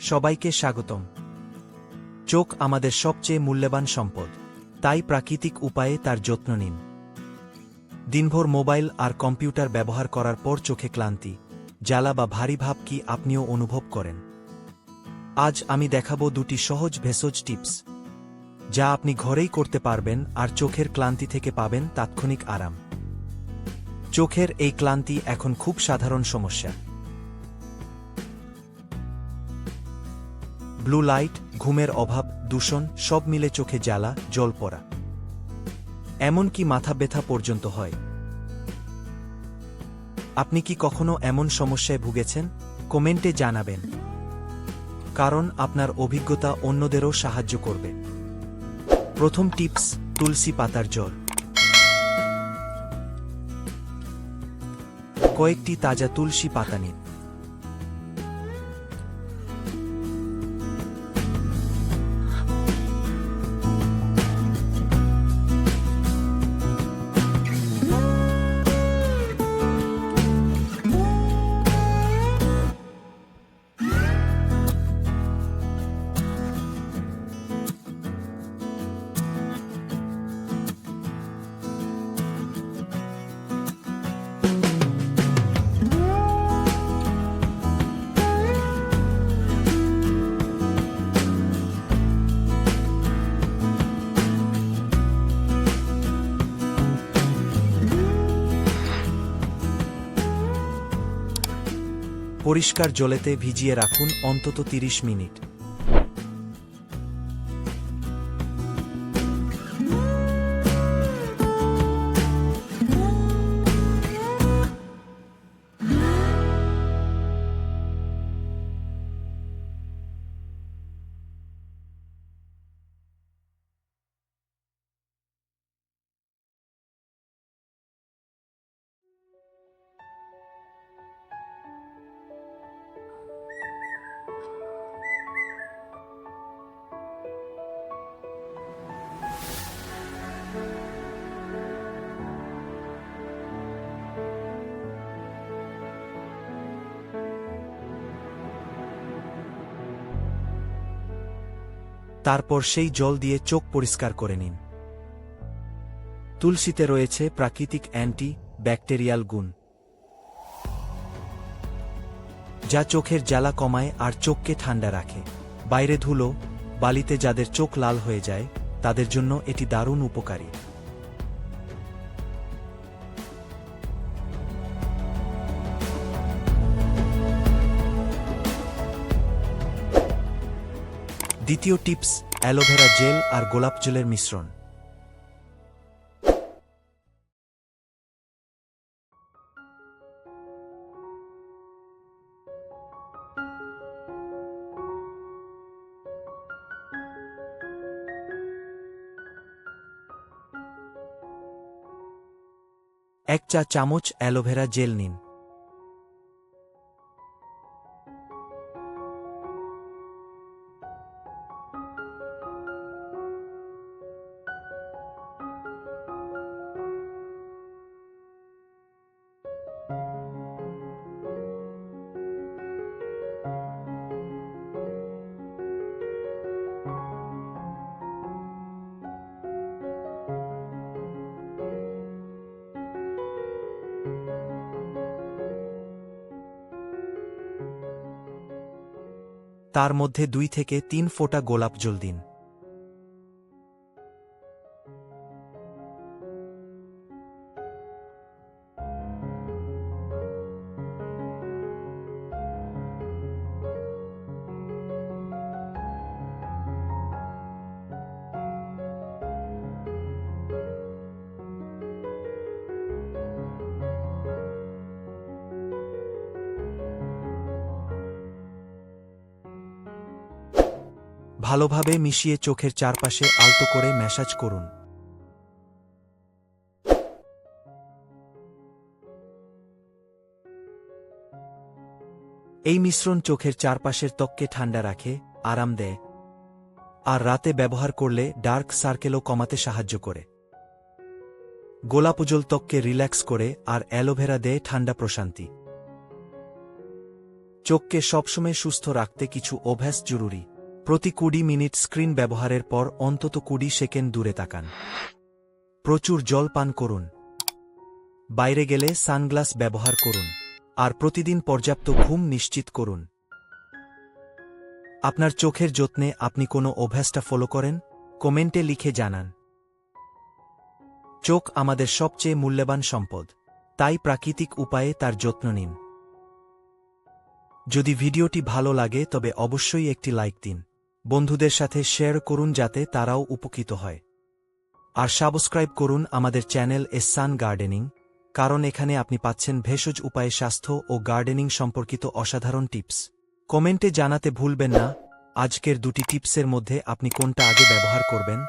সবাইকে স্বাগতম। চোখ আমাদের সবচেয়ে মূল্যবান সম্পদ, তাই প্রাকৃতিক উপায়ে তার যত্ন নিন। দিনভর মোবাইল আর কম্পিউটার ব্যবহার করার পর চোখে ক্লান্তি, জ্বালা বা ভারী ভাব কি আপনিও অনুভব করেন? আজ আমি দেখাবো দুটি সহজ ভেষজ টিপস, যা আপনি ঘরেই করতে পারবেন আর চোখের ক্লান্তি থেকে পাবেন তাৎক্ষণিক আরাম। চোখের এই ক্লান্তি এখন খুব সাধারণ সমস্যা। ব্লু লাইট, ঘুমের অভাব, দূষণ, সব মিলে চোখে জ্বালা, জল পড়া। এমনকি মাথা ব্যথা পর্যন্ত হয়। আপনি কি কখনো এমন সমস্যায় ভুগেছেন? কমেন্টে জানাবেন। কারণ আপনার অভিজ্ঞতা অন্যদেরও সাহায্য করবে। প্রথম টিপস, তুলসী পাতার জল। কয়েকটি তাজা তুলসী পাতা নিন। পরিষ্কার জলেতে ভিজিয়ে রাখুন অন্তত ৩০ মিনিট। তারপর সেই জল দিয়ে চোখ পরিষ্কার করে নিন। তুলসীতে রয়েছে প্রাকৃতিক অ্যান্টি ব্যাকটেরিয়াল গুণ, যা চোখের জ্বালা কমায় আর চোখকে ঠান্ডা রাখে। বাইরে ধুলো, বালিতে যাদের চোখ লাল হয়ে যায়, তাদের জন্য এটি দারুণ উপকারী। দ্বিতীয় টিপস অ্যালোভেরা জেল আর গোলাপ জলের মিশ্রণ। এক চা চামচ অ্যালোভেরা জেল নিন। তার মধ্যে দুই থেকে তিন ফোঁটা গোলাপ জল দিন। ভালোভাবে মিশিয়ে চোখের চারপাশে আলতো করে ম্যাসাজ করুন। এই মিশ্রণ চোখের চারপাশের ত্বককে ঠান্ডা রাখে, আরাম দেয়, আর রাতে ব্যবহার করলে ডার্ক সার্কেলও কমাতে সাহায্য করে। গোলাপুজল ত্বককে রিল্যাক্স করে আর অ্যালোভেরা দেয় ঠান্ডা প্রশান্তি। চোখকে সবসময় সুস্থ রাখতে কিছু অভ্যাস জরুরি। প্রতি কুড়ি মিনিট স্ক্রিন ব্যবহারের পর অন্তত কুড়ি সেকেন্ড দূরে তাকান। প্রচুর জল পান করুন। বাইরে গেলে সানগ্লাস ব্যবহার করুন। আর প্রতিদিন পর্যাপ্ত ঘুম নিশ্চিত করুন। আপনার চোখের যত্নে আপনি কোনো অভ্যাসটা ফলো করেন? কমেন্টে লিখে জানান। চোখ আমাদের সবচেয়ে মূল্যবান সম্পদ। তাই প্রাকৃতিক উপায়ে তার যত্ন নিন। যদি ভিডিওটি ভালো লাগে তবে অবশ্যই একটি লাইক দিন। বন্ধুদের সাথে শেয়ার করুন যাতে তারাও উপকৃত হয়। আর সাবস্ক্রাইব করুন আমাদের চ্যানেল এসান গার্ডেনিং, কারণ এখানে আপনি পাচ্ছেন ভেষজ উপায়ে স্বাস্থ্য ও গার্ডেনিং সম্পর্কিত অসাধারণ টিপস। কমেন্টে জানাতে ভুলবেন না, আজকের দুটি টিপসের মধ্যে আপনি কোনটা আগে ব্যবহার করবেন?